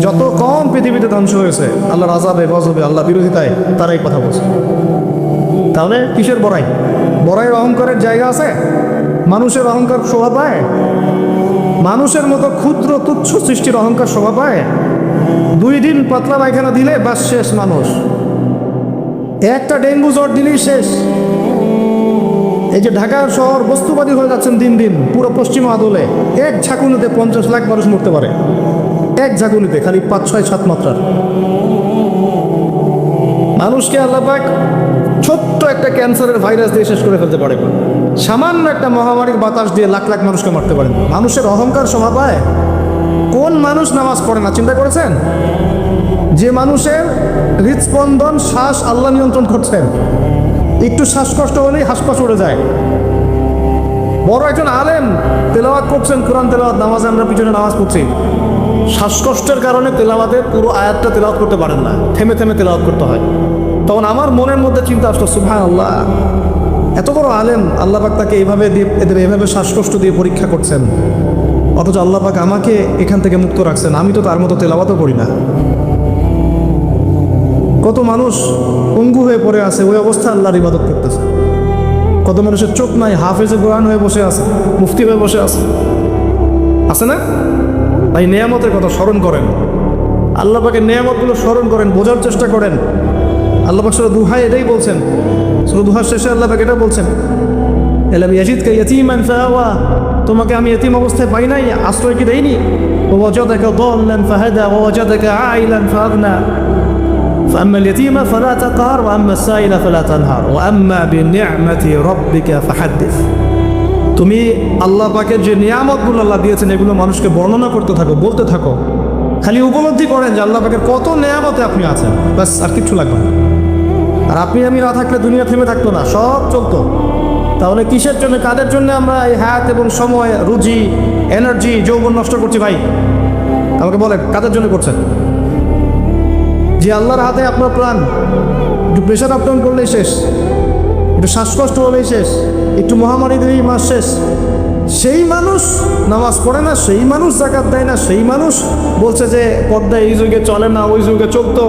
যত কম পৃথিবীতে ধ্বংস হয়েছে, আল্লাহর আজাবে গজবে, আল্লাহ বিরোধিতায়, তারাই কথা বলছে। তাহলে কিসের বড়াই? বড়াইয়ের অহংকারের জায়গা আছে? মানুষের অহংকার শোভা পায়? মানুষের মতো ক্ষুদ্র তুচ্ছ সৃষ্টির অহংকার শোভা পায়? দুই দিন পাতলা পায়খানা দিলে বাস শেষ মানুষ। একটা ডেঙ্গু জ্বর দিলেই শেষ। এই যে ঢাকা শহর বস্তুবাদী হয়ে যাচ্ছেন দিন দিন, পুরো পশ্চিম আদলে। এক ঝাঁকুনিতে পঞ্চাশ লাখ মানুষ মরতে পারে। এক ঝাঁকুনিতে খালি পাঁচ, ছয়, সাত মাত্রার। মানুষকে আল্লাপাক ছোট্ট একটা ক্যান্সারের ভাইরাস দিয়ে শেষ করে ফেলতে পারে। সামান্য একটা মহামারীর বাতাস দিয়ে লাখ লাখ মানুষকে মারতে পারেন। মানুষের অহংকার শোভা পায়। কোন মানুষ নামাজ পড়ে না, চিন্তা করেছেন? যে মানুষের হৃদস্পন্দন, শ্বাস আল্লাহ নিয়ন্ত্রণ করছেন। একটু শ্বাসকষ্ট হলেই হাসপাস উড়ে যায়। বড় একজন আলেম তেলাওয়াত করছেন, কোরআন তেলাওয়াত, নামাজে আমরা পিছনে নামাজ পড়ছি। শ্বাসকষ্টের কারণে তেলাওয়াতে পুরো আয়াতটা তেলাওয়াত করতে পারেন না। থেমে থেমে তেলাওয়াত করতে হয়। তখন আমার মনের মধ্যে চিন্তা আসলো সুভান আল্লাহ এত বড় আলেম আল্লাহ পাক তাকে এইভাবে দিয়ে, এদের এভাবে শ্বাসকষ্ট দিয়ে পরীক্ষা করছেন। অথচ আল্লাহ পাক আমাকে এখান থেকে মুক্ত রাখছেন। আমি তো তার মতো তেলাওয়াতও করি না। কত মানুষ পঙ্গু হয়ে পড়ে আছে, ওই অবস্থা আল্লাহর ইবাদত করতেছে। কত মানুষের চোখ নাই, হাফেজে গোয়ান হয়ে বসে আছে, মুফতি হয়ে বসে আছে। আছে না? তাই নেয়ামতের কথা স্মরণ করেন আল্লাহ পাকে নেয়ামতগুলো স্মরণ করেন বোঝার চেষ্টা করেন আল্লাহ পাক সুরা দুহাই এটাই বলছেন সুরা দুহার শেষে আল্লাহ পাক এটা বলছেন এলাম ইয়াজিদকে ইয়তিমান ফাওয়া তোমাকে আমি এতিম অবস্থায় পাই নাই আশ্রয় কি দেইনি ওয়াজাদাকা দাল্লান ফাহাদা ওয়াজাদাকা আইলান ফাগনা فأما اليتيم فلا تقهر وأما السائل فلا تنهر وأما بنعمة ربك فحدث তুমি আল্লাহ পাকের যে নিয়ামতগুলো আল্লাহ দিয়েছেন, এগুলো মানুষকে বর্ণনা করতে থাকো, বলতে থাকো। খালি উপলব্ধি করেন যে আল্লাহ পাকের কত নিয়ামতে আপনি আছেন। ব্যাস, আর কিচ্ছু লাগবে না। আর আপনি আমি না থাকলে দুনিয়া থেমে থাকতো না, সব চলতো। তাহলে কিসের জন্য, কাদের জন্য আমরা এই হাত এবং সময়, রুজি, এনার্জি, যৌবন নষ্ট করছি ভাই? আমাকে বলেন, কাদের জন্য করছেন? যে আল্লাহর হাতে আপনার প্রাণ প্রেশার আপ ডাউন করলেই শেষ। একটু শ্বাসকষ্ট হলেই শেষ, একটু মহামারী দিলেই মাস শেষ। সেই মানুষ নামাজ পড়ে না, সেই মানুষ জাকাত দেয় না, সেই মানুষ বলছে যে পর্দা এই যুগে চলে না, ওই যুগে চলতো।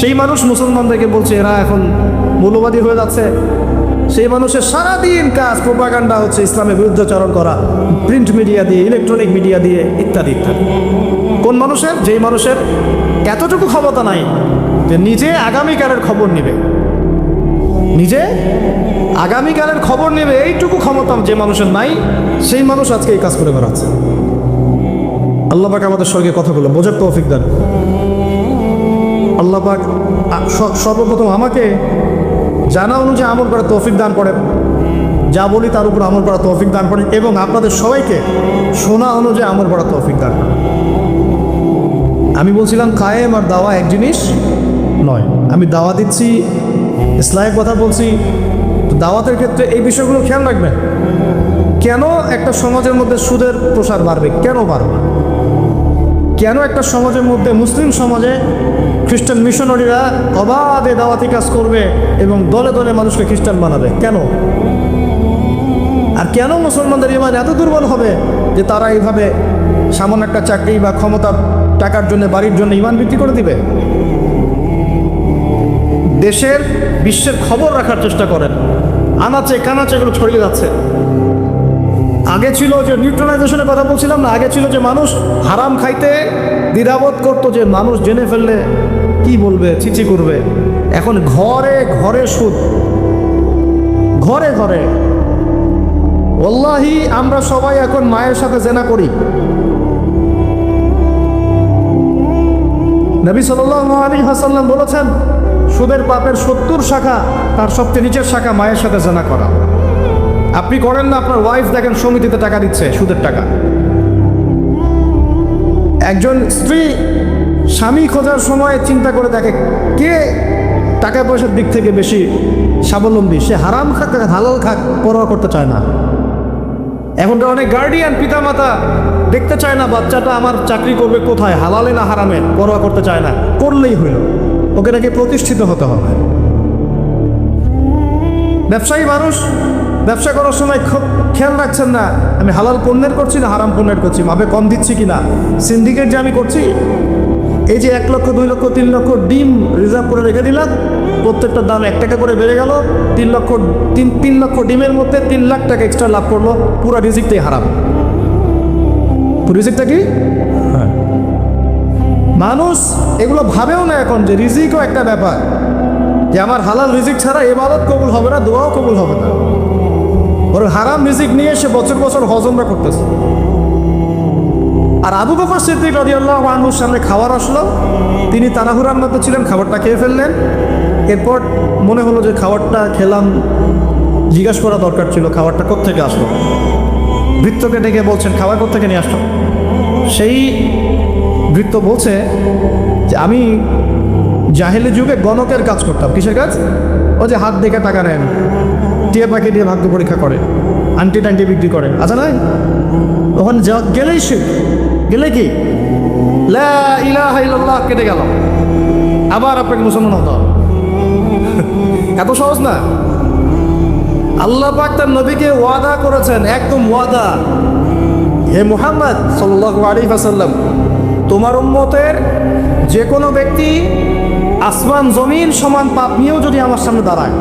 সেই মানুষ মুসলমানদেরকে বলছে, এরা এখন মৌলবাদী হয়ে যাচ্ছে। সেই মানুষের সারাদিন কাজ, প্রোপাগান্ডা হচ্ছে ইসলামের বিরুদ্ধাচরণ করা, প্রিন্ট মিডিয়া দিয়ে, ইলেকট্রনিক মিডিয়া দিয়ে, ইত্যাদি ইত্যাদি। কোন মানুষের? যেই মানুষের এতটুকু ক্ষমতা নাই যে নিজে আগামীকালের খবর নেবে। নিজে আগামীকালের খবর নেবে, এইটুকু ক্ষমতা যে মানুষের নাই, সেই মানুষ আজকে এই কাজ করে বেড়াচ্ছে। আল্লাহ পাক আমাদের সঙ্গে কথাগুলো বোঝার তৌফিক দেন। আল্লাহ পাক সর্বপ্রথম আমাকে জানা অনুযায়ী আমল করার তৌফিক দান করেন। যা বলি তার উপর আমল করার তৌফিক দান করেন এবং আপনাদের সবাইকে শোনা অনুযায়ী আমল করার তৌফিক দান করেন। আমি বলছিলাম, কায়েম আর দাওয়া এক জিনিস নয়। আমি দাওয়া দিচ্ছি ইসলামের কথা বলছি দাওয়াতের ক্ষেত্রে এই বিষয়গুলো খেয়াল রাখবেন কেন একটা সমাজের মধ্যে সুদের প্রসার বাড়বে? কেন বাড়বে কেন একটা সমাজের মধ্যে মুসলিম সমাজে খ্রিস্টান মিশনারিরা অবাধে দাওয়াতি কাজ করবে এবং দলে দলে মানুষকে খ্রিস্টান বানাবে? কেন? আর কেন মুসলমানদের ইমান এত দুর্বল হবে যে তারা এইভাবে সামান্য একটা চাকরি বা ক্ষমতা, টাকার জন্য, বাড়ির জন্য ইমান বিক্রি করে দিবে? দেশের বিশ্বের খবর রাখার চেষ্টা করেন। আনাচে কানাচে এগুলো ছড়িয়ে যাচ্ছে। আগে ছিল যে নিউট্রালাইজেশনের কথা বলছিলাম না, আগে ছিল যে মানুষ হারাম খাইতে দ্বিধাবোধ করতো যে মানুষ জেনে ফেললে কি বলবে চিচি করবে। এখন ঘরে ঘরে সুদ। ঘরে ঘরে। ওল্লাহি, আমরা সবাই এখন মায়ের সাথে জেনা করি। নবী সাল্লাহ আলী হাসাল্লাম বলেছেন সুদের পাপের সত্তর শাখা, তার সবচেয়ে নিচের শাখা মায়ের সাথে জানা করা। আপনি করেন না, আপনার ওয়াইফ দেখেন সমিতিতে টাকা দিচ্ছে, সুদের টাকা। একজন স্ত্রী স্বামী খোঁজার সময় চিন্তা করে দেখে কে টাকা পয়সার দিক থেকে বেশি স্বাবলম্বী। সে হারাম খাক তাকে হালাল খাক পরোয়া করতে চায় না। এখনকার অনেক গার্ডিয়ান পিতামাতা দেখতে চায় না, বাচ্চাটা আমার চাকরি করবে কোথায়, হালালে না হারামে পরোয়া করতে চায় না, করলেই হইল। ওকে নাকি প্রতিষ্ঠিত হতে হবে? ব্যবসায়ী মানুষ, ব্যবসা করার সময় খেয়াল রাখছেন না, আমি হালাল পণ্যের করছি না হারাম পণ্যের করছি মাপে কম দিচ্ছি কি না? সিন্ডিকেট যে আমি করছি, এই যে এক লক্ষ, দুই লক্ষ, তিন লক্ষ ডিম রিজার্ভ করে রেখে দিলাম, প্রত্যেকটা দাম এক টাকা করে বেড়ে গেল, তিন লক্ষ, তিন তিন লক্ষ ডিমের মধ্যে তিন লাখ টাকা এক্সট্রা লাভ করল, পুরো রিজিকটাই হারাম। রিজিকটা কি? মানুষ এগুলো ভাবেও না এখন যে রিজিকও একটা ব্যাপার। যে আমার হালাল রিজিক ছাড়া এবাদত কবুল হবে না, দোয়াও কবুল হবে না। ওর হারাম রিজিক নিয়ে সে বছর বছর হজমরা করতেছে। আর আবু বকর সিদ্দিক রাদিয়াল্লাহু আনহুর সামনে খাবার আসলো। তিনি তাড়াহুড়ার মধ্যে ছিলেন, খাবারটা খেয়ে ফেললেন। এরপর মনে হলো যে খাবারটা খেলাম, জিজ্ঞাসা করা দরকার ছিল, খাবারটা কোত্থেকে আসলো? বৃত্তকে ডেকে বলছেন, খাবার কোত্থেকে নিয়ে আসলো? সেই বৃত্ত বলছে যে আমি জাহেলি যুগে গণকের কাজ করতাম। কিসের কাজ? ও যে হাত দেখে টাকা নেন, টিয়া পাখি দিয়ে ভাগ্য পরীক্ষা করে, আন্টি টান্টি বিক্রি করে। আচ্ছা নাই? ওখানে যা গেলেই সে গেলে কি? কেটে গেল। আবার আপনাকে মুসলমান হতে হবে। এত সহজ না? আল্লাহ পাক তার নবীকে ওয়াদা করেছেন, একদম ওয়াদা। হে মুহাম্মদ সাল্লাল্লাহু আলাইহি ওয়াসাল্লাম তোমার উম্মতের যে কোনো ব্যক্তি আসমান, জমিন সমান পাপ নিয়েও যদি আমার সামনে দাঁড়ায়,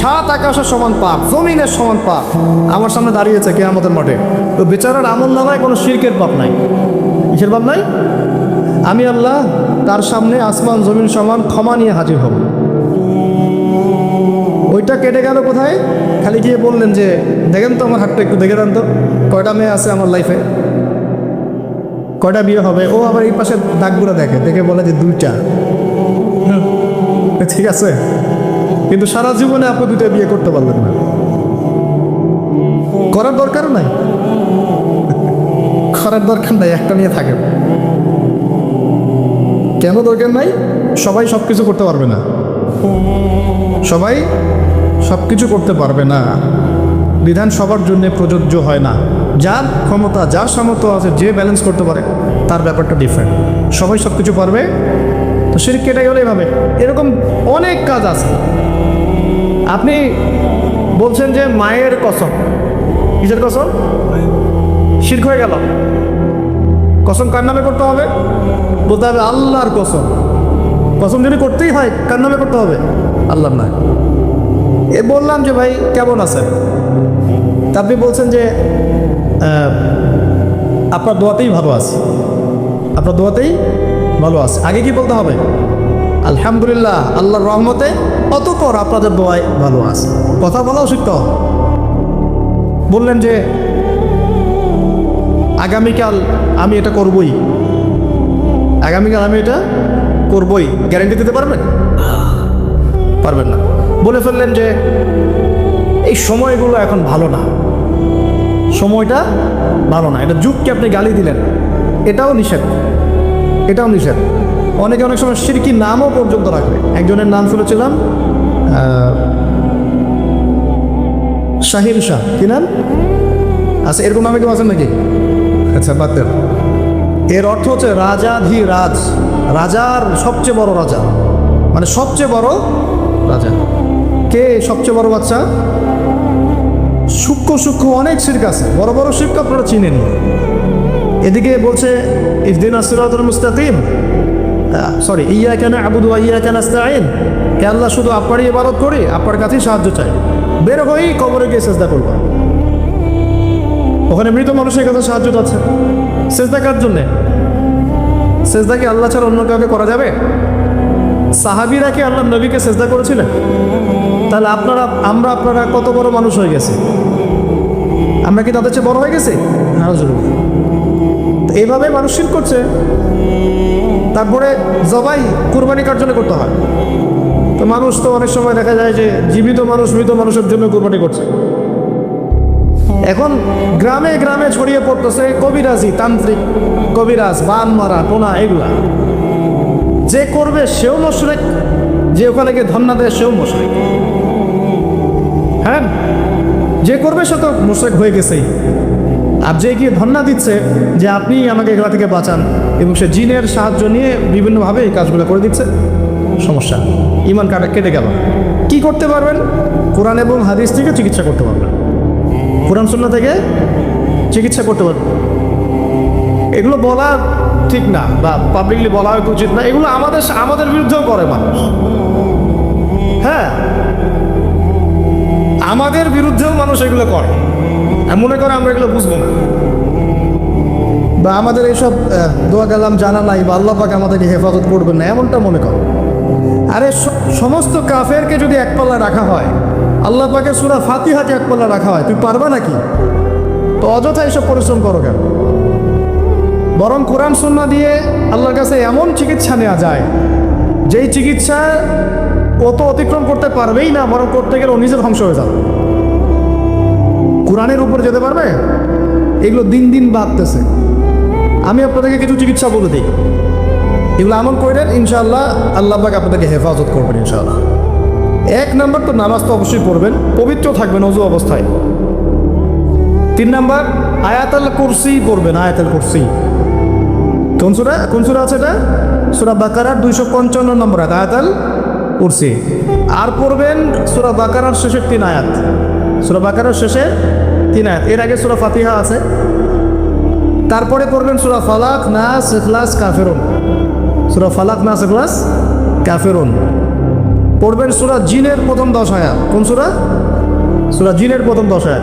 সাত আকাশের সমান পাপ, জমিনের সমান পাপ, আমার সামনে দাঁড়িয়েছে কে আমাদের মাঠে। তো বেচারার আমল নামায় কোনো শিরকের পাপ নাই। কিসের পাপ নাই? আমি আল্লাহ তার সামনে আসমান, জমিন সমান ক্ষমা নিয়ে হাজির হব। ওইটা কেটে গেল কোথায়? খালি গিয়ে বললেন যে, দেখেন তো আমার হাতটা একটু দেখে দেন তো, কয়টা মেয়ে আছে আমার লাইফে কয়টা বিয়ে হবে? ও আবার এই পাশে দাগগুলো দেখে দেখে বলে যে দুইটা। ঠিক আছে। কিন্তু সারা জীবনে আপনি দুইটা বিয়ে করতে পারলেন না। করার দরকার নাই। করার দরকার নাই, একটা নিয়ে থাকেন। কেন দরকার নাই? সবাই সব কিছু করতে পারবে না। সবাই সব কিছু করতে পারবে না। বিধান সবার জন্য প্রযোজ্য হয় না। যার ক্ষমতা, যার সামর্থ্য আছে, যে ব্যালেন্স করতে পারে, তার ব্যাপারটা ডিফারেন্ট সবাই সব কিছু পারবে। তো সেটা কেটে গেলে এভাবে। এরকম অনেক কাজ আছে। আপনি বলছেন যে মায়ের কসম। কিসের কসম? শির্ক হয়ে গেল। কসম কার নামে করতে হবে? বলতে হবে আল্লাহর কসম। কসম যদি করতেই হয়, কার নামে করতে হবে? আল্লাহর নয় এ বললাম যে ভাই, কেমন আছেন? আপনি বলছেন যে আপনার দোয়াতেই ভালো আছে। আপনার দোয়াতেই ভালো আছে। আগে কি বলতে হবে? আলহামদুলিল্লাহ, আল্লাহর রহমতে অতপর আপনাদের দোয়ায় ভালো আছে। কথা বলাও শিখতে বললেন যে, আগামীকাল আমি এটা করবই। আগামীকাল আমি এটা করবই। গ্যারেন্টি দিতে পারবেন? পারবেন না। বলে ফেললেন যে, এই সময়গুলো এখন ভালো না। সময়টা ভালো না। এটা যুগকে আপনি গালি দিলেন। এটাও নিষেধ। এটাও নিষেধ। অনেকে অনেক সময় সিরকি নামও পর্যন্ত রাখবে একজনের নাম শুনেছিলাম শাহিন শাহ। কি নাম? আচ্ছা এরকম নামে কেউ আছেন নাকি? আচ্ছা বাদ দেন। এর অর্থ হচ্ছে রাজাধি রাজ রাজার সবচেয়ে বড় রাজা। মানে সবচেয়ে বড় রাজা। কে সবচেয়ে বড় বাচ্চা সূক্ষ্ম সূক্ষ্ম অনেক শির্ক আছে। বড় বড় শির্ক আপনারা চিনেন। এদিকে বলছে ইফদিন আসিরাতুল মুস্তাকিম। সরি ইয়া কেন আবুদু ইয়া কেন আস্তাইন কে আল্লাহ শুধু আপনারই ইবাদত করি, আপনার কাছেই সাহায্য চাই বের হয়েই কবরে গিয়ে চেষ্টা করবা। ওখানে মৃত মানুষের কাছে সাহায্য আছে সেজদা কার জন্যে? সেজদা কি আল্লাহ ছাড়া অন্য কাউকে করা যাবে? সাহাবিরা কি আল্লাহ নবীকে সেজদা করেছিলেন? তাহলে আপনারা, আমরা আপনারা কত বড় মানুষ হয়ে গেছে। আমরা কি তাদের চেয়ে বড় হয়ে গেছি? তো এইভাবে মানুষ শিল্প করছে। তারপরে জবাই কুরবানি কার জন্য করতে হয়? তো মানুষ তো অনেক সময় দেখা যায় যে জীবিত মানুষ মৃত মানুষের জন্য কুরবানি করছে। এখন গ্রামে গ্রামে ছড়িয়ে পড়তেছে কবিরাজি তান্ত্রিক কবিরাজ বান মারা টোনা এগুলা। যে করবে সেও মশরেক যে ওখানে গিয়ে ধন্না দেয় সেও মশরেক। হ্যাঁ? যে করবে সে তো মোশরেক হয়ে গেছেই। আর যে গিয়ে ধন্না দিচ্ছে যে আপনি আমাকে এগুলা থেকে বাঁচান এবং সে জিনের সাহায্য নিয়ে বিভিন্নভাবে এই কাজগুলো করে দিচ্ছে, সমস্যা। ইমান কাটা, কেটে গেল। কি করতে পারবেন? কোরআন এবং হাদিস থেকে চিকিৎসা করতে পারবেন। কোরআন শূন্য থেকে চিকিৎসা করতে পারবেন। এগুলো বলা ঠিক না বা পাবলিকলি বলা উচিত না। এগুলো আমাদের আমাদের বিরুদ্ধেও করে মানুষ। হ্যাঁ? আমাদের বিরুদ্ধেও মানুষ এগুলো করে। মনে করে আমরা এগুলো বুঝব না। বা আমাদের এইসব দোয়া কালাম জানা নাই বা আল্লাহ পাক আমাদেরকে হেফাজত করবেন না, এমনটা মনে করো। আরে সমস্ত কাফেরকে যদি এক পাল্লা রাখা হয়, আল্লাহ পাকে সুরা ফাতিহাকে এক পাল্লা রাখা হয় তুই পারবা নাকি? তো অযথা এসব পরিশ্রম করো কেন? বরং কোরআন সুন্না দিয়ে আল্লাহর কাছে এমন চিকিৎসা নেওয়া যায়, যেই চিকিৎসা ও তো অতিক্রম করতে পারবেই না, বরং করতে গেলে ও নিজের ধ্বংস হয়ে যাবে। কোরআনের উপর যেতে পারবে? এগুলো দিন দিন বাড়তেছে। আমি আপনাদেরকে কিছু চিকিৎসা বলে দিই। এগুলো আমল করলেন ইনশাআল্লাহ আল্লাহ পাক আপনাদেরকে হেফাজত করবেন, ইনশাআল্লাহ। এক নম্বর তো নামাজ তো অবশ্যই পড়বেন, পবিত্র থাকবেন অজু অবস্থায়। তিন নাম্বার, আয়াতাল কুরসি পড়বেন, আয়াতাল কুরসি। কোন সুরা? কোন সুরা আছে এটা? সুরা বাকারার দুইশো পঞ্চান্ন নম্বর আয়াত। আয়াতাল কুরসি আর পড়বেন সুরা বাকারার শেষের তিন আয়াত। সুরা বাকারার শেষের তিন আয়াত। এর আগে সুরা ফাতিহা আছে। তারপরে পড়বেন সুরা ফালাক, নাস, ইখলাস, কাফেরুন। সুরা ফালাক, নাস, ইখলাস, কাফেরুন। পড়বেন সুরা জিনের প্রথম দশ আয়াত। কোন সুরা? সুরা জিনের প্রথম দশ আয়াত।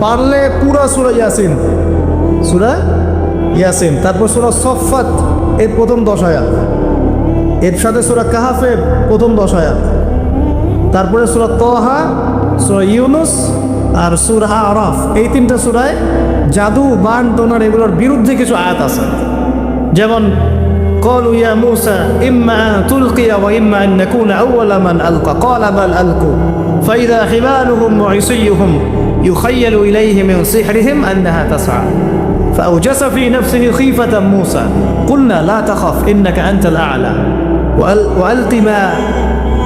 পারলে পুরা সুরা ইয়াসিন। সুরা ইয়াসিন। তারপর সুরা সফাত এর প্রথম দশ আয়াত। এর সাথে সুরা কাহাফে প্রথম 10 আয়াত। তারপরে সুরা তাহা সুরা ইউনুস আর সুরা আরাফ। এই তিনটা সুরায় জাদু বান দোনার এগুলোর বিরুদ্ধে কিছু আয়াত আছে। যেমন قالوا يا موسى إما أن تلقي وإما أن نكون أول من ألقى قال بل ألقوا فإذا حبالهم وعصيهم يخيل إليه من سحرهم أنها تسعى فأوجس في نفسه خيفة موسى قلنا لا تخف إنك أنت الأعلى وأل- وألق ما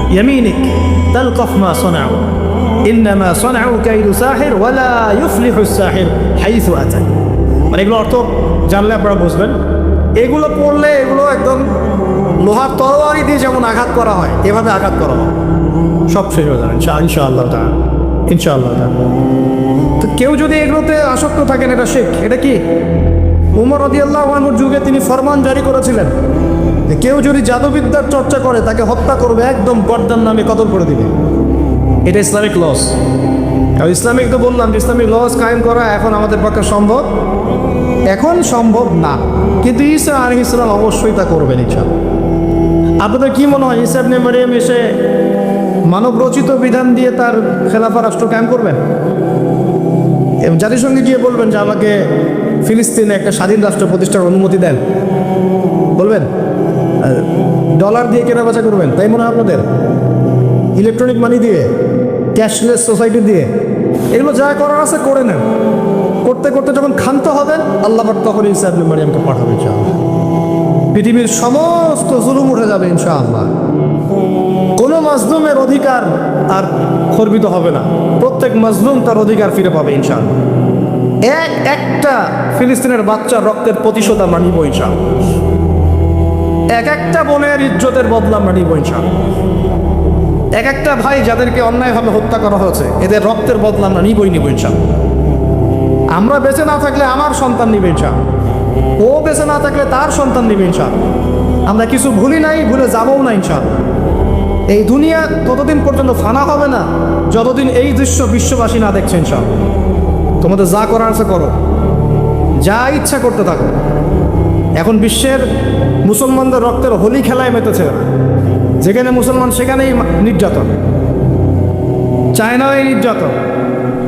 يمينك تلقف ما صنعوا إنما صنعوا كيد ساحر ولا يفلح الساحر حيث أتى মানে এগুলো অর্থ জানলে আপনারা বুঝবেন এগুলো পড়লে এগুলো একদম লোহার তরবারি দিয়ে যেমন আঘাত করা হয় এভাবে আঘাত করা হয় সব শেষ হয়ে যাবে ইনশা ইনশাআল্লাহ তা ইনশাআল্লাহ তা তো কেউ যদি এগুলোতে আসক্ত থাকেন এটা শেখ এটা কি উমর রদিয়াল্লাহ আনহুর যুগে তিনি ফরমান জারি করেছিলেন যে কেউ যদি জাদুবিদ্যার চর্চা করে তাকে হত্যা করবে একদম গর্দান নামে কতল করে দিবে। এটা ইসলামিক লস। আর ইসলামিক তো বললাম যে ইসলামিক লস কায়েম করা এখন আমাদের পক্ষে সম্ভব। এখন সম্ভব না। কিন্তু ঈসা আলী ইসলাম অবশ্যই তা করবেন ইচ্ছা আপনাদের কি মনে হয় ঈসা আপনি মারিয়াম এসে মানব রচিত বিধান দিয়ে তার খেলাফা রাষ্ট্র কায়েম করবেন? এবং জাতিসংঘে গিয়ে বলবেন যে আমাকে ফিলিস্তিনে একটা স্বাধীন রাষ্ট্র প্রতিষ্ঠার অনুমতি দেন। বলবেন? ডলার দিয়ে কেনা বেচা করবেন, তাই মনে হয় আপনাদের? ইলেকট্রনিক মানি দিয়ে ক্যাশলেস সোসাইটি দিয়ে। এগুলো যা করার আছে করে নেন। করতে করতে যখন ক্ষান্ত হবেন, আল্লাহ তখন ইসা মারিয়ামকে পাঠাবে ইনশাআল্লাহ। পৃথিবীর সমস্ত জুলুম উঠে যাবে, ইনশাআল্লাহ। কোনো মাজলুমের অধিকার আর খর্বিত হবে না। প্রত্যেক মাজলুম তার অধিকার ফিরে পাবে, ইনশাআল্লাহ। এক, একটা ফিলিস্তিনের বাচ্চার রক্তের প্রতিশোধ আমরা নিব, ইনশাআল্লাহ। এক একটা বোনের ইজ্জতের বদলা আমরা নিব ইনশাআল্লাহ। এক একটা ভাই যাদেরকে অন্যায়ভাবে হত্যা করা হয়েছে, এদের রক্তের বদলা আমরা নিবই নিব ইনশাআল্লাহ। আমরা বেঁচে না থাকলে আমার সন্তান নিবে ইনশাআল্লাহ। ও বেঁচে না থাকলে তার সন্তান নিবে ইনশাআল্লাহ। আমরা কিছু ভুলি নাই, ভুলে যাবও না ইনশাআল্লাহ। এই দুনিয়া ততদিন পর্যন্ত ফানা হবে না, যতদিন এই দৃশ্য বিশ্ববাসী না দেখছে ইনশাআল্লাহ। তোমাদের যা করার আছে করো। যা ইচ্ছা করতে থাকো। এখন বিশ্বের মুসলমানদের রক্তের হোলি খেলায় মেতেছে যেখানে মুসলমান সেখানেই নির্যাতন। চায়নায় নির্যাতন।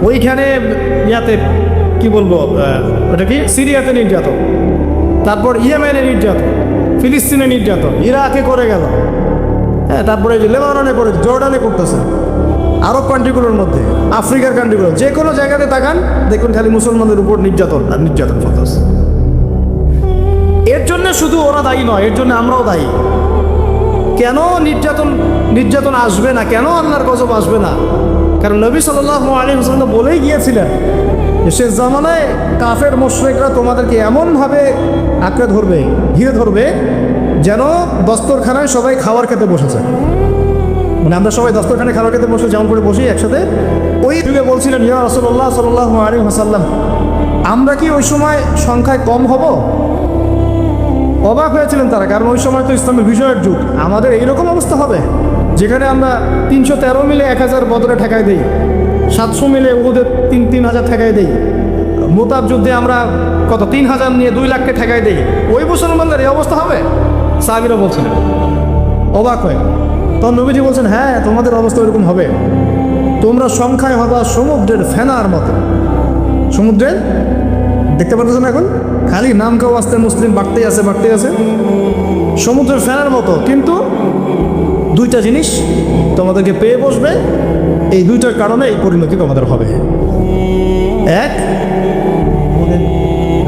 ওইখানে ইয়াতে কি বলব ওটা কি? সিরিয়াতে নির্যাতন। তারপর ইয়েমেনে নির্যাতন। ফিলিস্তিনে নির্যাতন। ইরাকে করে গেল। হ্যাঁ তারপরে এই লেবাননে করে জর্ডানে করতেছে আরব কান্ট্রিগুলোর মধ্যে, আফ্রিকার কান্ট্রিগুলো যে কোনো জায়গাতে তাকান, দেখুন খালি মুসলমানদের উপর নির্যাতন আর নির্যাতন চলতেছে এর জন্য শুধু ওরা দায়ী নয়, এর জন্য আমরাও দায়ী। কেন নির্যাতন নির্যাতন আসবে না? কেন আল্লাহর গজব আসবে না? কারণ নবী সাল্লাহ আলী হোসেন বলেই গিয়েছিলেন শেষ জামানায় কাফের, মোশরেকরা তোমাদেরকে এমনভাবে আঁকড়ে ধরবে, ঘিরে ধরবে যেন দস্তরখানায় সবাই খাওয়ার খেতে বসেছে। মানে আমরা সবাই দস্তরখানে খাবার খেতে বসে, যেমন করে বসি একসাথে, ওই যুগে বলছিলেন, ইয়া রসল্লাহ সাল্লাহ আলী হাসাল্লাম আমরা কি ওই সময় সংখ্যায় কম হব? অবাক হয়েছিলেন তারা, কারণ ওই সময় তো ইসলামের বিষয়ের যুগ। আমাদের এইরকম অবস্থা হবে? যেখানে আমরা তিনশো তেরো মিলে এক হাজার বদরে ঠেকাই দিই, সাতশো মিলে ওদের তিন তিন হাজার ঠেকাই দিই, মোতাব যুদ্ধে আমরা কত, তিন হাজার নিয়ে দুই লাখকে ঠেকাই দিই। ওই মুসলমানদের এই অবস্থা হবে? সাহাবিরা বলছিলেন। অবাক হয়ে। তখন নবীজি বলছেন হ্যাঁ তোমাদের অবস্থা এরকম হবে। তোমরা সংখ্যায় হবা সমুদ্রের ফেনার মতো। সমুদ্রের? দেখতে পাচ্ছেন এখন? খালি নাম কেউ আসতে মুসলিম বাড়তেই আছে বাড়তেই আছে। সমুদ্রের ফেনার মতো, কিন্তু দুইটা জিনিস তোমাদেরকে পেয়ে বসবে। এই দুইটার কারণে এই পরিণতি তোমাদের হবে। এক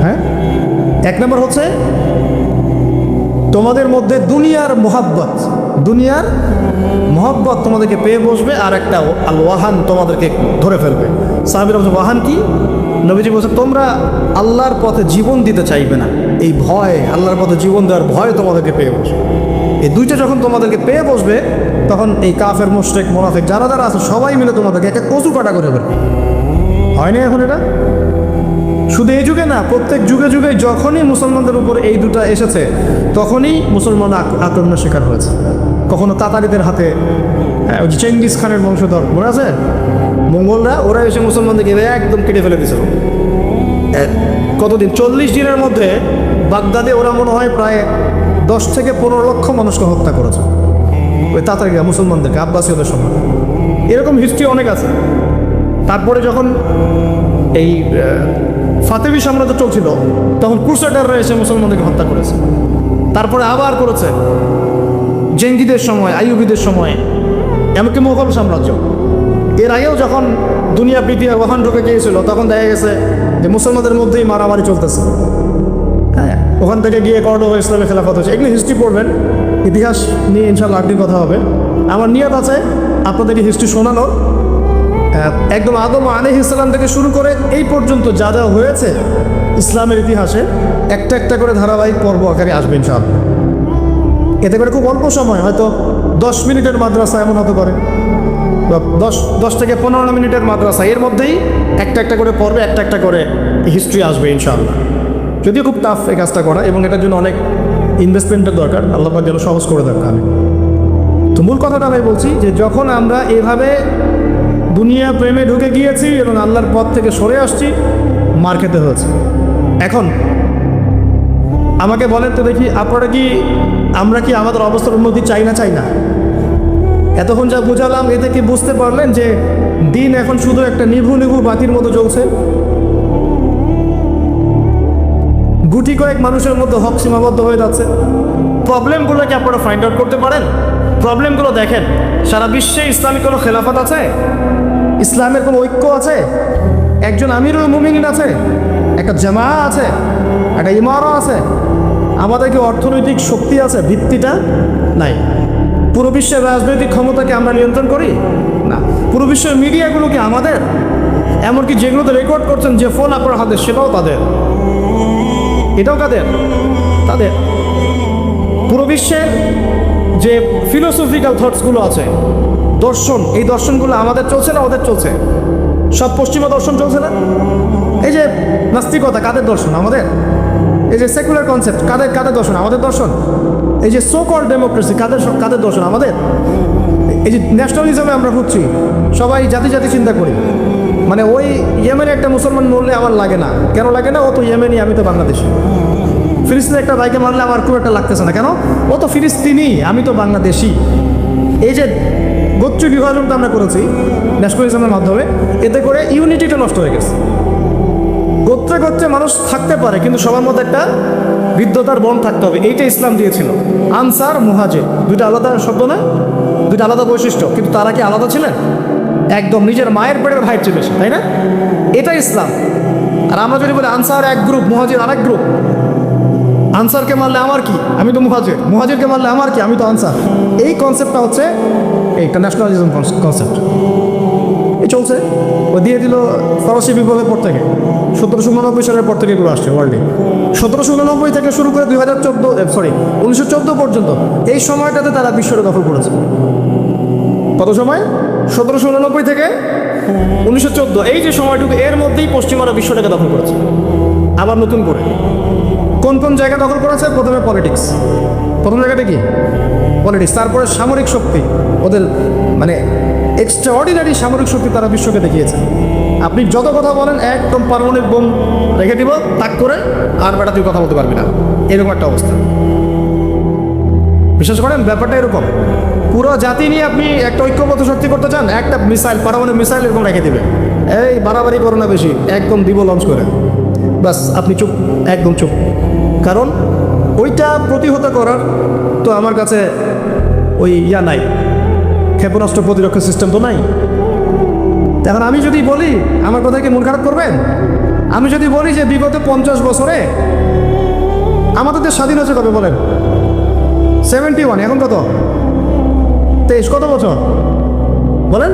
হ্যাঁ? এক নম্বর হচ্ছে তোমাদের মধ্যে দুনিয়ার মোহাব্বত দুনিয়ার মোহাব্বত তোমাদেরকে পেয়ে বসবে, আর একটা আল ওয়াহান তোমাদেরকে ধরে ফেলবে। সাহাবির ওয়াহান কি? নবীজি বলছে তোমরা আল্লাহর পথে জীবন দিতে চাইবে না। এই ভয় আল্লাহর পথে জীবন দেওয়ার ভয় তোমাদেরকে পেয়ে বসবে। এই দুইটা যখন তোমাদেরকে পেয়ে বসবে তখন এই কাফের মোশরেক মোনাফেক যারা যারা আছে সবাই মিলে তোমাদেরকে একটা কচু কাটা করে ফেলবে। হয় না এখন এটা? শুধু এই যুগে না প্রত্যেক যুগে যুগে যখনই মুসলমানদের উপর এই দুটা এসেছে তখনই মুসলমান আক্রমণের শিকার হয়েছে। কখনো তাতারিদের হাতে হ্যাঁ, চেঙ্গিস খানের বংশধর মনে আছে? মঙ্গলরা, ওরা এসে মুসলমানদেরকে একদম কেটে ফেলে দিয়েছিল। কতদিন? চল্লিশ দিনের মধ্যে বাগদাদে ওরা মনে হয় প্রায় দশ থেকে পনেরো লক্ষ মানুষকে হত্যা করেছে। ওই তাতারিরা মুসলমানদেরকে, আব্বাসীয়দের সময় এরকম হিস্ট্রি অনেক আছে। তারপরে যখন এই ফাতেবি সাম্রাজ্য চলছিল, তখন ক্রুসেডাররা এসে মুসলমানদেরকে হত্যা করেছে। তারপরে আবার করেছে। জেঙ্গিদের সময়, আইয়ুবিদের সময়, এমনকি মোগল সাম্রাজ্য। এর আগেও যখন দুনিয়া পৃথিবী ওখান ঢুকে গিয়েছিল, তখন দেখা গেছে যে মুসলমানদের মধ্যেই মারামারি চলতেছে। হ্যাঁ ওখান থেকে গিয়ে কর্ডোভা ইসলামে খেলাফত হয়েছে। এগুলো হিস্ট্রি পড়বেন, ইতিহাস নিয়ে ইনশাল্লাহ একদিন কথা হবে। আমার নিয়ত আছে আপনাদেরকে হিস্ট্রি শোনানো। একদম আদম আলহ ইসলাম থেকে শুরু করে এই পর্যন্ত যা যা হয়েছে ইসলামের ইতিহাসে, একটা একটা করে ধারাবাহিক পর্ব আকারে আসবে ইনশাআল্লাহ। এতে করে খুব অল্প সময়, হয়তো দশ মিনিটের মাদ্রাসা এমন হতে পারে। দশ দশ থেকে পনেরো মিনিটের মাদ্রাসা, এর মধ্যেই একটা একটা করে পর্বে, একটা একটা করে হিস্ট্রি আসবে ইনশাআল্লাহ। যদিও খুব টাফ এই কাজটা করা এবং এটার জন্য অনেক ইনভেস্টমেন্টের দরকার, আল্লাহ যেন সহজ করে আমি তো মূল কথাটা আমি বলছি যে যখন আমরা এভাবে দুনিয়া প্রেমে ঢুকে গিয়েছি এবং আল্লাহর পথ থেকে সরে আসছি, মার খেতে হয়েছে। এখন আমাকে বলেন তো দেখি, আপনারা কি, আমরা কি আমাদের অবস্থার উন্নতি চাই না চাই না? এতক্ষণ যা বুঝালাম এতে কি বুঝতে পারলেন যে দিন এখন শুধু একটা নিভু নিভু বাতির মতো জ্বলছে? গুটি কয়েক মানুষের মধ্যে হক সীমাবদ্ধ হয়ে যাচ্ছে। প্রবলেমগুলো কি আপনারা ফাইন্ড আউট করতে পারেন? প্রবলেমগুলো দেখেন সারা বিশ্বে ইসলামিক কোনো খেলাফত আছে? ইসলামের কোনো ঐক্য আছে? একজন আমিরুল মুমিনিন আছে একটা জামা আছে একটা ইমারও আছে। আমাদের কি অর্থনৈতিক শক্তি আছে? ভিত্তিটা নাই। পুরো বিশ্বের রাজনৈতিক ক্ষমতাকে আমরা নিয়ন্ত্রণ করি? না। পুরো বিশ্বের মিডিয়াগুলো কি আমাদের? এমনকি যেগুলোতে রেকর্ড করছেন যে ফোন আপনার হাতে, সেটাও তাদের। এটাও কাদের? তাদের। পুরো বিশ্বের যে ফিলোসফিক্যাল থটসগুলো আছে, দর্শন, এই দর্শনগুলো আমাদের চলছে না ওদের চলছে? সব পশ্চিমা দর্শন চলছে না? এই যে নাস্তিকতা, কাদের দর্শন? আমাদের? এই যে সেকুলার কনসেপ্ট কাদের কাদের দর্শন? আমাদের দর্শন? এই যে সোকল ডেমোক্রেসি কাদের কাদের দর্শন আমাদের? এই যে ন্যাশনালিজমে আমরা ভুগছি। সবাই জাতি জাতি চিন্তা করি। মানে ওই ইয়েমেনে একটা মুসলমান মরলে আমার লাগে না। কেন লাগে না? ও তো ইয়েমেনি আমি তো বাংলাদেশি। ফিলিস্তিনে একটা বাইকে মারলে আমার খুব একটা লাগতেছে না। কেন? ও তো ফিলিস্তিনি, আমি তো বাংলাদেশি। এই যে গোত্র বিভাজনটা আমরা করেছি ন্যাশনালিজমের মাধ্যমে, এতে করে ইউনিটিটা নষ্ট হয়ে গেছে। গোত্রে গোত্রে মানুষ থাকতে পারে, কিন্তু সবার মধ্যে একটা বিদ্যতার বন থাকতে হবে, এইটা ইসলাম দিয়েছিল। আনসার মুহাজে দুইটা আলাদা শব্দ না? দুইটা আলাদা বৈশিষ্ট্য, কিন্তু তারা কি আলাদা ছিলেন? একদম নিজের মায়ের পেটের ভাইয়ের চেয়ে বেশি, তাই না? এটা ইসলাম। আর আমরা যদি বলি আনসার এক গ্রুপ, মুহাজির আরেক গ্রুপ, আনসারকে মারলে আমার কি? আমি তো মুহাজির। মুহাজিরকে মারলে আমার কি? আমি তো আনসার। এই কনসেপ্টটা হচ্ছে এইটা ন্যাশনালিজম কনসেপ্ট এই চলছে। ও দিয়ে দিল ফরাসি বিপ্লবের পর থেকে, সতেরোশো উননব্বই সালের পর থেকে এগুলো আসছে ওয়ার্ল্ডে সতেরোশো উননব্বই থেকে শুরু করে দুই হাজার চোদ্দ সরি উনিশশো চোদ্দ পর্যন্ত এই সময়টাতে তারা বিশ্বটা দখল করেছে। কত সময়? সতেরোশো উননব্বই থেকে উনিশশো চোদ্দ। এই যে সময়টুকু, এর মধ্যেই পশ্চিমারা বিশ্বটাকে দখল করেছে। আবার নতুন করে। কোন কোন জায়গা দখল করেছে? প্রথমে পলিটিক্স প্রথম জায়গাটা কি? পলিটিক্স তারপরে সামরিক শক্তি। ওদের মানে এক্সট্রা অর্ডিনারি সামরিক শক্তি তারা বিশ্বকে দেখিয়েছে। আপনি যত কথা বলেন, একদম পারমাণবিক বোম রেখে দিব, তাক করে আর বেটা তুই কথা বলতে পারবি না। এরকম একটা অবস্থা। বিশ্বাস করেন, ব্যাপারটা এরকম। পুরো জাতি নিয়ে আপনি একটা ঐক্যবদ্ধ শক্তি করতে চান, একটা মিসাইল, পারমাণবিক মিসাইল এরকম রেখে দিবে। এই বাড়াবাড়ি করো না বেশি, একদম দিব লঞ্চ করে। বাস আপনি চুপ, একদম চুপ। কারণ ওইটা প্রতিহত করার তো আমার কাছে ওই ইয়া নাই। ক্ষেপণাস্ত্র প্রতিরক্ষা সিস্টেম তো নাই। এখন আমি যদি বলি, আমার কথা কি মন খারাপ করবেন? আমি যদি বলি যে বিগত পঞ্চাশ বছরে আমাদের দেশ স্বাধীন হয়েছে কবে বলেন? সেভেন্টি ওয়ান এখন কত? তেইশ, কত বছর? বলেন।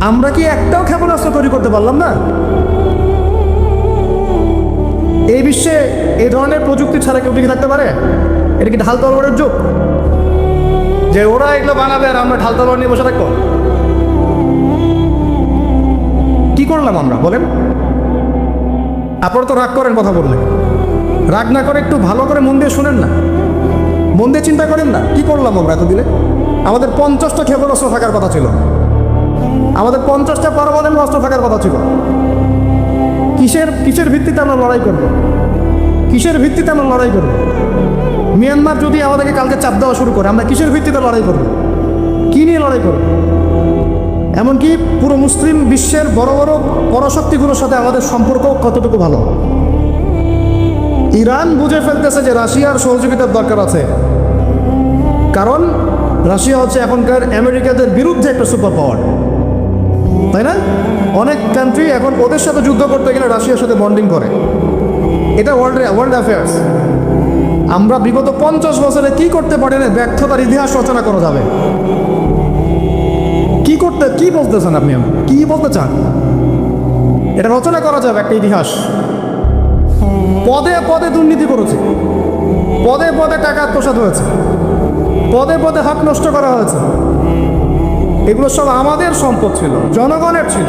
আমরা কি একটাও ক্ষেপণাস্ত্র তৈরি করতে পারলাম না? এই বিশ্বে এই ধরনের প্রযুক্তি ছাড়া কেউ টিকে থাকতে পারে? এটা কি ঢাল তলোয়ারের যুগ? যে ওরা এগুলো বানাবে আর আমরা ঢাল তলোয়ার নিয়ে বসে থাকব? কি করলাম আমরা, বলেন? আপনারা তো রাগ করেন কথা বললে। রাগ না করে একটু ভালো করে মন দিয়ে শুনেন না। মন দিয়ে চিন্তা করেন না, কি করলাম আমরা এতদিনে? আমাদের পঞ্চাশটা ক্ষেপণাস্ত্র থাকার কথা ছিল। আমাদের পঞ্চাশটা পারমাণবিক অস্ত্র থাকার কথা ছিল। কিসের কিসের ভিত্তিতে আমরা লড়াই করব? কিসের ভিত্তিতে আমরা লড়াই করব? মিয়ানমার যদি আমাদেরকে কালকে চাপ দেওয়া শুরু করে, আমরা কিসের ভিত্তিতে লড়াই করব? কি নিয়ে লড়াই করব? এমনকি পুরো মুসলিম বিশ্বের বড় বড় পরাশক্তিগুলোর সাথে আমাদের সম্পর্ক কতটুকু ভালো? ইরান বুঝে ফেলতেছে যে রাশিয়ার সহযোগিতার দরকার আছে। কারণ রাশিয়া হচ্ছে এখনকার আমেরিকাদের বিরুদ্ধে একটা সুপার পাওয়ার তাই না? অনেক কান্ট্রি এখন ওদের সাথে যুদ্ধ করতে গেলে রাশিয়ার সাথে বন্ডিং করে। এটা ওয়ার্ল্ড ওয়ার্ল্ড অ্যাফেয়ার্স আমরা বিগত পঞ্চাশ বছরে কি করতে পারি না? ব্যর্থতার ইতিহাস রচনা করা যাবে। কি করতে, কি বলতে চান আপনি? কি বলতে চান? এটা রচনা করা যাবে একটা ইতিহাস। পদে পদে দুর্নীতি করেছে। পদে পদে টাকা আত্মসাত হয়েছে। পদে পদে হাত নষ্ট করা হয়েছে। এগুলো সব আমাদের সম্পদ ছিল, জনগণের ছিল।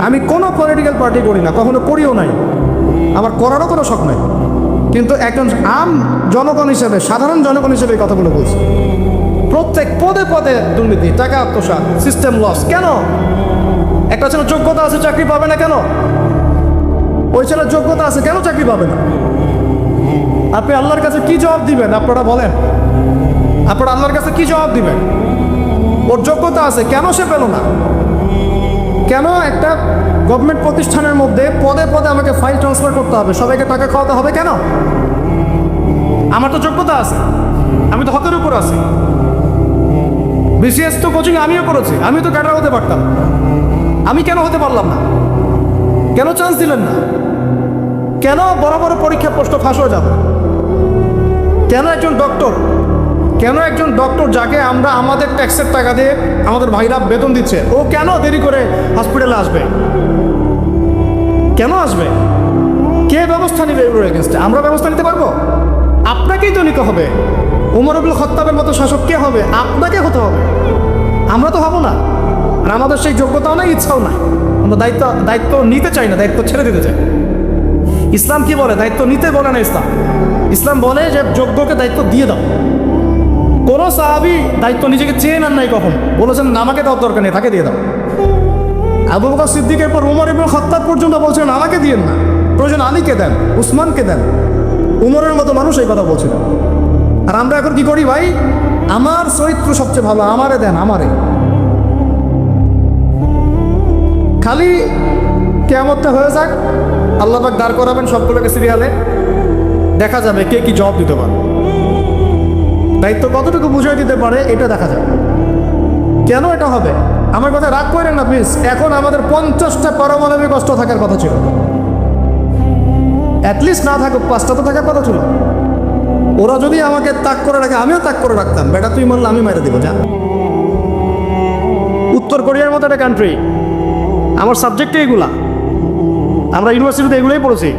আমি কোনো পলিটিক্যাল পার্টি করি না, কখনো করিও নাই। আমার করারও কোনো শখ নাই। কিন্তু একজন আম জনগণ হিসেবে, সাধারণ জনগণ হিসেবে এই কথাগুলো বলছি। প্রত্যেক পদে পদে দুর্নীতি, টাকা আত্মসাত সিস্টেম লস কেন? একটা ছেলে যোগ্যতা আছে, চাকরি পাবে না কেন? ওই ছেলের যোগ্যতা আছে, কেন চাকরি পাবে না? আপনি আল্লাহর কাছে কি জবাব দিবেন? আপনারা বলেন। আপনারা আল্লাহর কাছে কি জবাব দিবেন? ওর যোগ্যতা আছে, কেন সে পেল না? কেন একটা গভর্নমেন্ট প্রতিষ্ঠানের মধ্যে পদে পদে আমাকে ফাইল ট্রান্সফার করতে হবে? সবাইকে টাকা খাওয়াতে হবে কেন? আমার তো যোগ্যতা আছে। আমি তো হকের উপর আছি। বিসিএস তো কোচিং আমিও করেছি। আমি তো ক্যাডার হতে পারতাম। আমি কেন হতে পারলাম না? কেন চান্স দিলেন না? কেন বড় বড় পরীক্ষা প্রশ্ন ফাঁস হয়ে যাবে? কেন একজন ডক্টর কেন একজন ডক্টর যাকে আমরা আমাদের ট্যাক্সের টাকা দিয়ে আমাদের ভাইরা বেতন দিচ্ছে, ও কেন দেরি করে হসপিটালে আসবে? কেন আসবে? কে ব্যবস্থা নেবে এগুলোর এগেনস্টে আমরা ব্যবস্থা নিতে পারব? আপনাকেই তো নিতে হবে। উমরুল খত্তাবের মতো শাসক কে হবে? আপনাকে হতে হবে। আমরা তো হব না। আর আমাদের সেই যোগ্যতাও নাই, ইচ্ছাও নাই। আমরা দায়িত্ব দায়িত্ব নিতে চাই না, দায়িত্ব ছেড়ে দিতে চাই। ইসলাম কি বলে? দায়িত্ব নিতে বলে না ইসলাম। ইসলাম বলে যে যোগ্যকে দায়িত্ব দিয়ে দাও। কোন সাহাবি দায়িত্ব নিজেকে চেয়ে নেন নাই কখন? বলেছেন, আমাকে দেওয়ার দরকার নেই, তাকে দিয়ে দাও। আবু বকর সিদ্দিকের পর উমর এবং খত্তাব পর্যন্ত বলছেন, আমাকে দিয়েন না। প্রয়োজন আলীকে দেন? উসমানকে দেন? উমরের মতো মানুষ এই কথা বলছিল। আর আমরা এখন কি করি ভাই? আমার চরিত্র সবচেয়ে ভালো, আমারে দেন, আমারে। খালি কেমনটা হয়ে যাক, আল্লাহ পাক দাঁড় করাবেন সবগুলোকে সিরিয়ালে দেখা যাবে কে কি জবাব দিতে পারে। দায়িত্ব কতটুকু বুঝিয়ে দিতে পারে, এটা দেখা যাবে কেন এটা হবে? আমার কথা রাগ করেন না প্লিজ এখন আমাদের পঞ্চাশটা পারমাণবিক অস্ত্র থাকার কথা ছিল। অ্যাটলিস্ট না থাকুক, পাঁচটা তো থাকার কথা ছিল। ওরা যদি আমাকে তাক করে রাখে, আমিও তাক করে রাখতাম। বেটা, তুই মারলে আমি মেরে দিব, যা। উত্তর কোরিয়ার মতো একটা কান্ট্রি আমার সাবজেক্টে এগুলা। আমরা ইউনিভার্সিটিতে এগুলোই পড়েছি।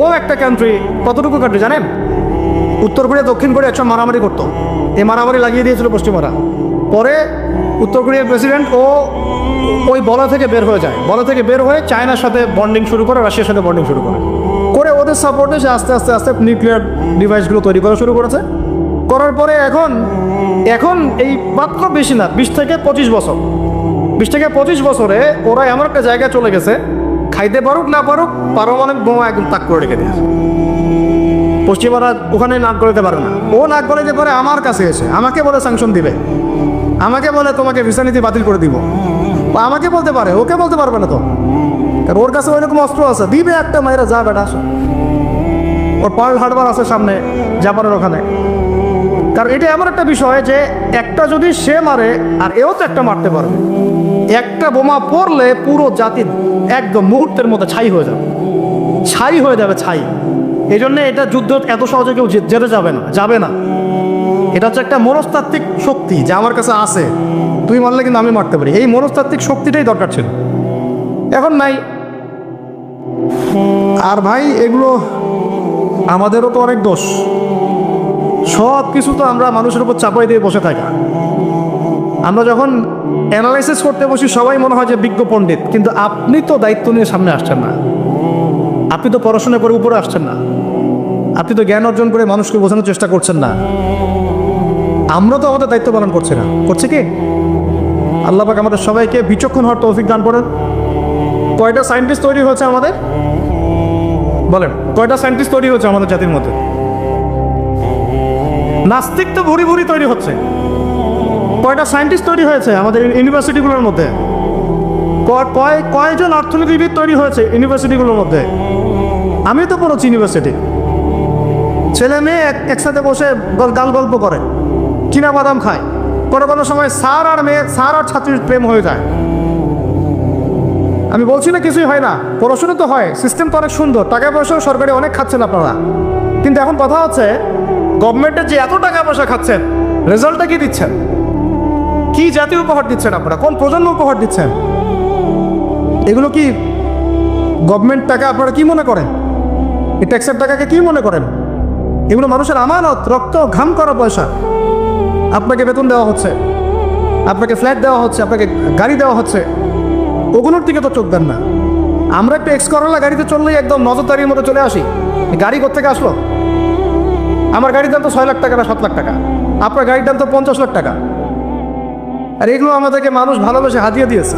ও একটা কান্ট্রি কতটুকু কান্ট্রি জানেন? উত্তর কোরিয়া, দক্ষিণ কোরিয়া একসব মারামারি করতো। এই মারামারি লাগিয়ে দিয়েছিল পশ্চিমারা। পরে উত্তর কোরিয়ার প্রেসিডেন্ট ও ওই বলা থেকে বের হয়ে যায়। বলা থেকে বের হয়ে চায়নার সাথে বন্ডিং শুরু করে, রাশিয়ার সাথে বন্ডিং শুরু করে। করে ওদের সাপোর্টে সে আস্তে আস্তে আস্তে নিউক্লিয়ার ডিভাইসগুলো তৈরি করা শুরু করেছে। করার পরে এখন এখন এই মাত্র বেশি না, বিশ থেকে পঁচিশ বছর। বিশ থেকে পঁচিশ বছরে ওরা এমন একটা জায়গায় চলে গেছে, খাইতে পারুক, না পারুক, পারমাণবিক বোমা একদম তাক করে রেখে দিয়েছে। পশ্চিমারা ওখানে নাক গলাতে পারে না। ও নাক গলাতে পারে আমার কাছে এসে, আমাকে বলে স্যাংশন দিবে। আমাকে বলে তোমাকে ভিসা নীতি বাতিল করে দিব। আমাকে বলতে পারে, ওকে বলতে পারবে না তো। কারণ ওর কাছে ওইরকম অস্ত্র আছে। দিবে একটা মায়েরা যা বেটা আসো। ওর পার্ল হারবার আছে সামনে, জাপানের ওখানে। কারণ এটা এমন একটা বিষয় যে একটা যদি সে মারে, আর এও তো একটা মারতে পারবে। একটা বোমা পড়লে পুরো জাতি একদম মুহূর্তের মধ্যে ছাই হয়ে যাবে। ছাই হয়ে যাবে, ছাই। এই জন্য এটা যুদ্ধ এত সহজে কেউ জেতে যাবে না যাবে না। এটা হচ্ছে একটা মনস্তাত্ত্বিক শক্তি যা আমার কাছে আছে। তুই মারলে কিন্তু আমি মারতে পারি। এই মনস্তাত্ত্বিক শক্তিটাই দরকার ছিল। এখন নাই। আর ভাই, এগুলো আমাদেরও তো অনেক দোষ। সব কিছু তো আমরা মানুষের উপর চাপাই দিয়ে বসে থাকা। আমরা যখন অ্যানালাইসিস করতে বসি, সবাই মনে হয় যে বিজ্ঞ পণ্ডিত, কিন্তু আপনি তো দায়িত্ব নিয়ে সামনে আসছেন না। আপনি তো পড়াশোনা করে উপরে আসছেন না। আপনি তো জ্ঞান অর্জন করে মানুষকে বোঝানোর চেষ্টা করছেন না। আমরা তো আমাদের দায়িত্ব পালন করছি না। করছে কি? আল্লাহ পাক আমাদের সবাইকে বিচক্ষণ হওয়ার তৌফিক দান করেন। কয়টা সায়েন্টিস্ট তৈরি হয়েছে আমাদের? বলেন, কয়টা সায়েন্টিস্ট তৈরি হয়েছে আমাদের জাতির মধ্যে? নাস্তিক তো ভুরি ভুরি তৈরি হচ্ছে। কয়টা সায়েন্টিস্ট তৈরি হয়েছে আমাদের ইউনিভার্সিটিগুলোর মধ্যে? কয় কয়জন অর্থনীতিবিদ তৈরি হয়েছে ইউনিভার্সিটিগুলোর মধ্যে? আমি তো পড়েছি ইউনিভার্সিটি ছেলে মেয়ে এক- একসাথে বসে গাল গল্প করে। কিনা বাদাম খায়। কোনো কোনো সময় স্যার আর মেয়ে, স্যার আর ছাত্রীর প্রেম হয়ে যায়। আমি বলছি না কিছুই হয় না। পড়াশোনা তো হয় সিস্টেম তো অনেক সুন্দর, টাকা পয়সাও সরকারি অনেক খাচ্ছেন আপনারা। কিন্তু এখন কথা হচ্ছে গভর্নমেন্টের যে এত টাকা পয়সা খাচ্ছেন রেজাল্টটা কি দিচ্ছেন? কি জাতীয় উপহার দিচ্ছেন আপনারা? কোন প্রজন্ম উপহার দিচ্ছেন? এগুলো কি গভর্নমেন্ট টাকা আপনারা কি মনে করেন? এই ট্যাক্সের টাকাকে কি মনে করেন? এগুলো মানুষের আমানত, রক্ত, ঘাম করা পয়সা। আপনাকে বেতন দেওয়া হচ্ছে, আপনাকে ফ্ল্যাট দেওয়া হচ্ছে, আপনাকে গাড়ি দেওয়া হচ্ছে। ওগুলোর দিকে তো চোখ দেন না। আমরা একটু এক্স করলা গাড়িতে চললেই একদম নজরদারির মতো চলে আসি। গাড়ি কোথেকে আসলো? আমার গাড়ির দাম তো ছয় লাখ টাকা না সাত লাখ টাকা। আপনার গাড়ির দাম তো পঞ্চাশ লাখ টাকা। আর এগুলো আমাদেরকে মানুষ ভালোবেসে হাতিয়ে দিয়েছে।